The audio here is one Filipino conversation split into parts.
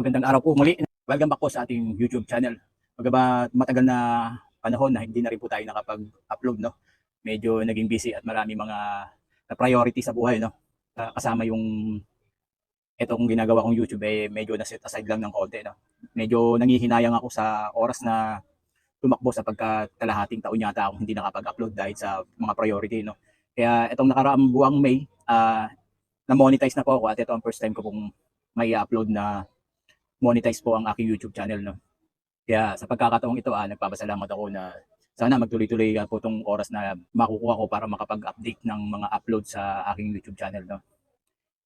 Magandang araw po muli. Welcome back po sa ating YouTube channel. Magabat matagal na panahon na hindi na rin po tayo nakapag-upload, no? Medyo naging busy at marami mga na priority sa buhay, no? Ah, kasama yung etong ginagawa kong YouTube eh medyo na set aside lang ng konti, no? Medyo nangihinayang ako sa oras na tumakbo sa pagkakalahating taon yata akong hindi nakapag-upload dahil sa mga priority, no? Kaya itong nakaraang buwang May, ah na-monetize na po ako at ito ang first time ko pong may upload na monetize po ang aking YouTube channel. No? Kaya sa pagkakataong ito, ah, nagpapasalamat ako na sana magtuloy-tuloy ah, po itong oras na makukuha ko para makapag-update ng mga upload sa aking YouTube channel. No?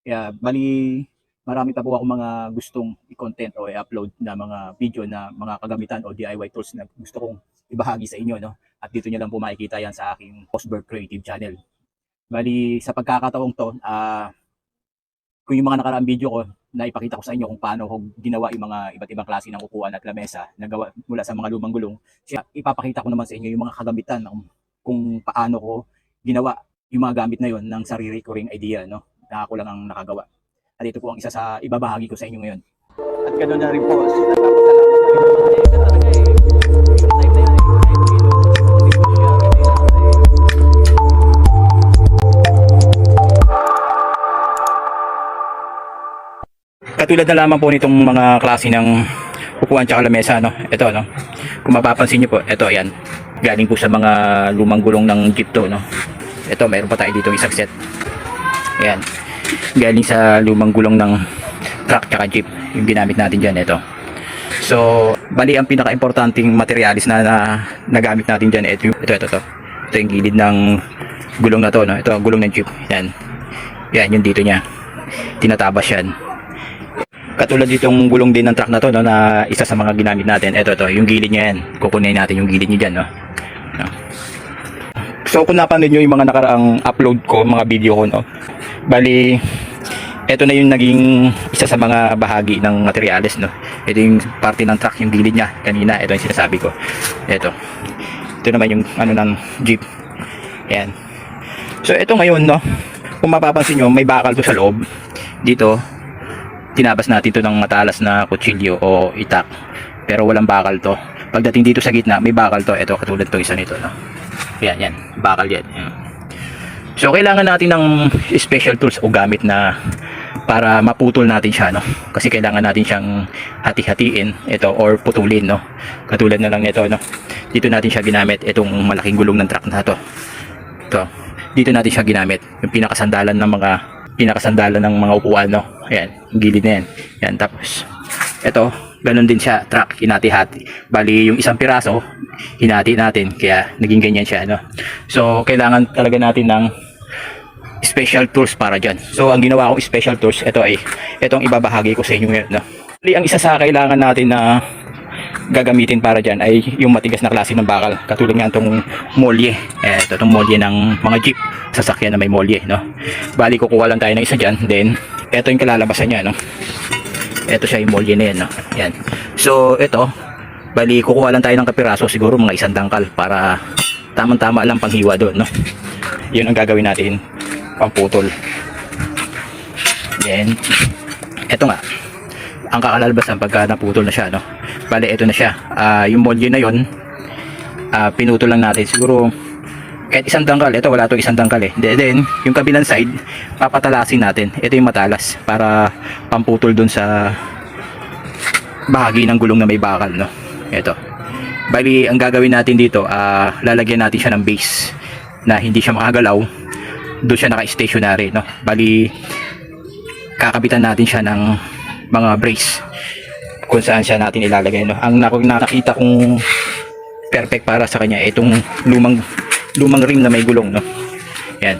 Kaya bali, marami pa po ako mga gustong i-content o i-upload na mga video na mga kagamitan o DIY tools na gusto kong ibahagi sa inyo. No? At dito nyo lang po makikita yan sa aking Postberg Creative Channel. Bali, sa pagkakataong to, ah, kung yung mga nakaraang video ko, na ipakita ko sa inyo kung paano ko ginawa yung mga iba't ibang klase ng upuan at lamesa na gawa mula sa mga lumang gulong. Siya, ipapakita ko naman sa inyo yung mga kagamitan ng kung paano ko ginawa yung mga gamit na yon ng sarili ko ring idea, no? Na ako lang ang nakagawa. At ito po ang isa sa ibabahagi ko sa inyo ngayon. At ganoon na rin po, nagpapasalamat Katulad na lamang po nitong mga klase ng upuan tsaka lamesa, no? Ito, no? Kung mapapansin nyo po, ito, yan. Galing po sa mga lumang gulong ng jeep no? Ito, mayroon pa tayo dito isang set. Ayan. Galing sa lumang gulong ng truck tsaka jeep. Yung ginamit natin dyan, ito. So, bali ang pinaka-importanting materialis na, na nagamit natin dyan, ito, ito, ito, ito. Ito yung gilid ng gulong na to, no? Ito, gulong ng jeep. Yan. Yan, yung dito niya. Tinatabas yan katulad ditong gulong din ng truck na to no, na isa sa mga ginamit natin. Ito to yung gilid niya yan. Kukunin natin yung gilid niya dyan no? no? so kung napanood nyo yung mga nakaraang upload ko mga video ko no bali ito na yung naging isa sa mga bahagi ng materials no. Ito yung parte ng truck yung gilid niya kanina. Ito yung sinasabi ko. Ito ito naman yung ano ng jeep. Yan so ito ngayon no kung mapapansin nyo may bakal to sa loob. Dito tinabas natin to ng matalas na kutsilyo o itak. Pero walang bakal to. Pagdating dito sa gitna may bakal to. Ito katulad to isa nito no? yan yan. Bakal yan. So kailangan natin ng special tools o gamit na para maputol natin siya no? Kasi kailangan natin siyang hati-hatiin. Ito or putulin no? Katulad na lang ito no? Dito natin siya ginamit itong malaking gulong ng truck na to. Ito. Dito natin siya ginamit. Yung pinakasandalan ng mga pinakasandalan ng mga upuan no ayan yung gilid na yan. Yan tapos ito ganun din siya track hinati-hati. Bali yung isang piraso hinati natin kaya naging ganyan siya no so kailangan talaga natin ng special tools para dyan. So ang ginawa kong special tools ito ay itong ibabahagi ko sa inyo ngayon no. Bali, ang isa sa kailangan natin na gagamitin para dyan ay yung matigas na klase ng bakal. Katulad nga itong molye. Eh, ito itong molye ng mga jeep sasakyan na may molye no. Bali kukuha lang tayo ng isa dyan then ito yung kalalabasan niya no? Ito siya yung molye na yan no? Yan. So ito bali kukuha lang tayo ng kapiraso siguro mga isang dangkal para tamang tama lang panghiwa doon no? Yun ang gagawin natin pamputol. Then ito nga. Ang kakalabasan pagka naputol na siya no? Bali ito na siya. Ah, yung molye na yon ah, pinutol lang natin. Siguro kahit isang dangkal ito wala to isang dangkal eh. Then, yung kabilang side papatalasin natin. Ito yung matalas para pamputol dun sa bahagi ng gulong na may bakal no? Ito bali ang gagawin natin dito ah, lalagyan natin siya ng base na hindi siya makagalaw. Doon siya naka-stationary no? Bali kakabitan natin siya ng mga brace kung saan siya natin ilalagay no? Ang nak- nakita kong perfect para sa kanya itong lumang lumang rim na may gulong no? Yan.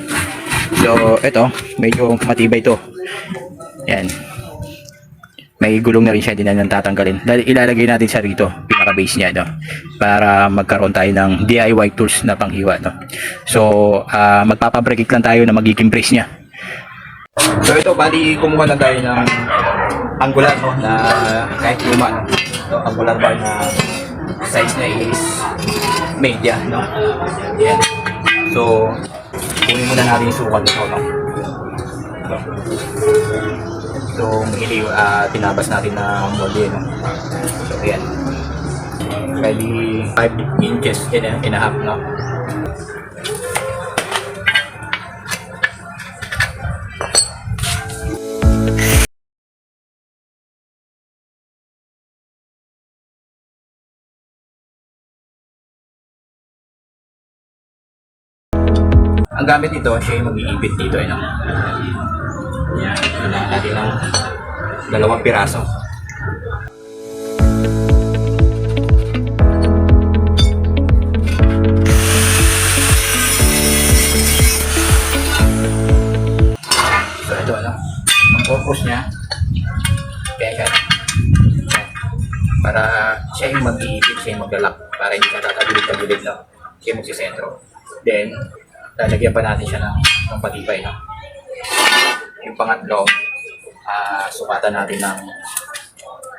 So ito medyo matibay to. Yan. May gulong na rin siya din na tatanggalin. Dahil ilalagay natin siya rito pinaka base niya no? Para magkaroon tayo ng DIY tools na panghiwa no? So ah, magpapabreak lang tayo na magiging brace niya. So ito, bali kumuha lang tayo ng angular no, na kahit luma. No? Ito, angular bar na size niya is media. No? Yan. So, kunin muna natin yung sukat nito. No? Itong hili, ah, tinabas natin na molde. No? So, ayan. Bali, 5 inches and a, and a half, no? Ang gamit nito, siya yung mag-iipit dito, eh, no? Yan, natin ng dalawang piraso. So, ito, ano? Ang purpose niya, siya, para siya yung mag-iipit, siya yung maglalak, para hindi siya tatagilid-tagilid, no? Siya yung magsisentro. Then, lalagyan pa natin siya ng, ng patibay, no? Yung pangatlo, ah sukatan natin ng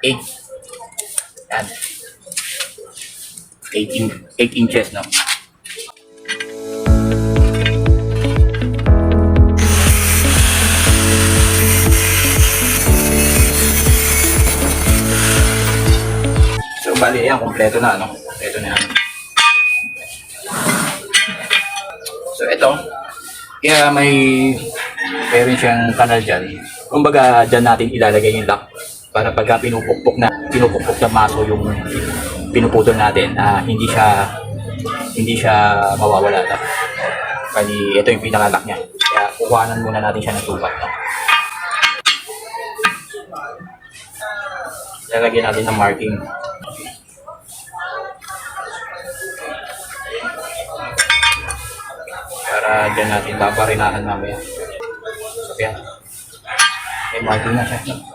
8. Yan. 8, in, 8 inches, no? So, bali, yan, kompleto na, no? Kompleto na yan. So, ito, kaya may meron siyang kanal dyan. Kumbaga, dyan natin ilalagay yung lock para pagka pinupukpok na, pinupukpok ng maso yung pinuputol natin, ah, hindi siya hindi siya mawawala. No? Bali, ito yung pinaka-lock niya. Kaya kukuhanan muna natin siya ng sukat. No? Lalagyan natin ng marking. Para dyan natin babarinahan mamaya. So, yan. May marking na siya.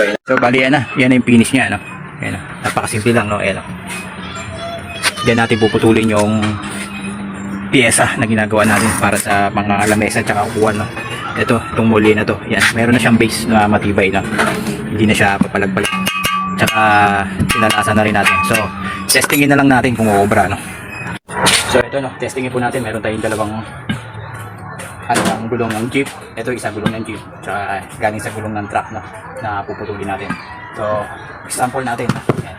Yan. so bali yan na. Yan na yung finish niya, no? Yan na. Napakasimple lang, no? Yan, no? Diyan natin puputulin yung pyesa na ginagawa natin para sa mga lamesa at saka upuan, no? Ito, itong muli na to. Yan. Meron na siyang base na matibay, no? Hindi na siya papalag-palag. Tsaka, pinalasan na rin natin. So, testingin na lang natin kung uubra, no? So, ito, no? Testingin po natin. Meron tayong dalawang ano ang gulong ng jeep. Ito isa gulong ng jeep. Tsaka galing sa gulong ng truck no, na puputulin natin. So, sample natin. Yan.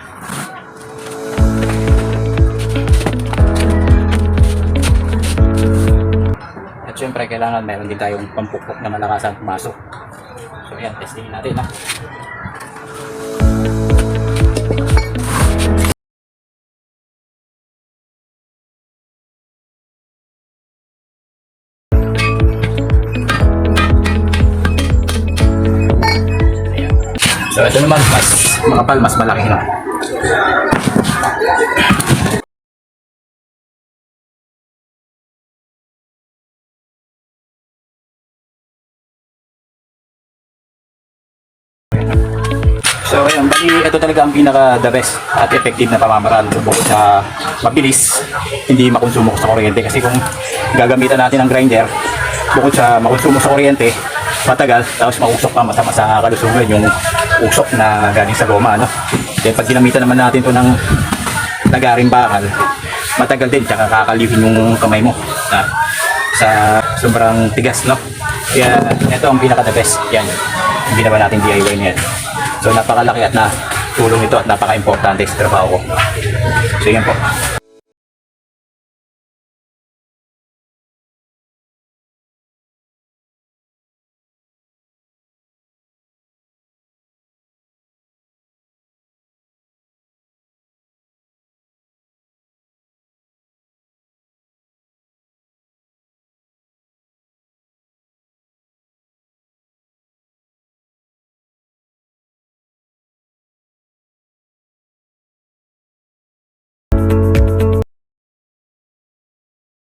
At syempre, kailangan meron din tayong pampukpok na malakasan pumasok. So, yan, testingin natin. No? Ito naman, mas makapal, mas malaki. No? So ayun, bali ito talaga ang pinaka the best at effective na pamamaraan bukod sa mabilis, hindi makonsumo sa kuryente kasi kung gagamitan natin ang grinder bukod sa makonsumo sa kuryente, matagal tapos mausok pa masama sa kalusugan yung usok na galing sa goma ano. Then pag ginamitan naman natin to ng nagaring bakal, matagal din tsaka kakalipin yung kamay mo na sa sobrang tigas no. Kaya ito ang pinaka the best. Yan. Yung ginawa natin DIY na. So napakalaki at na tulong ito at napaka-importante sa trabaho ko. So yan po.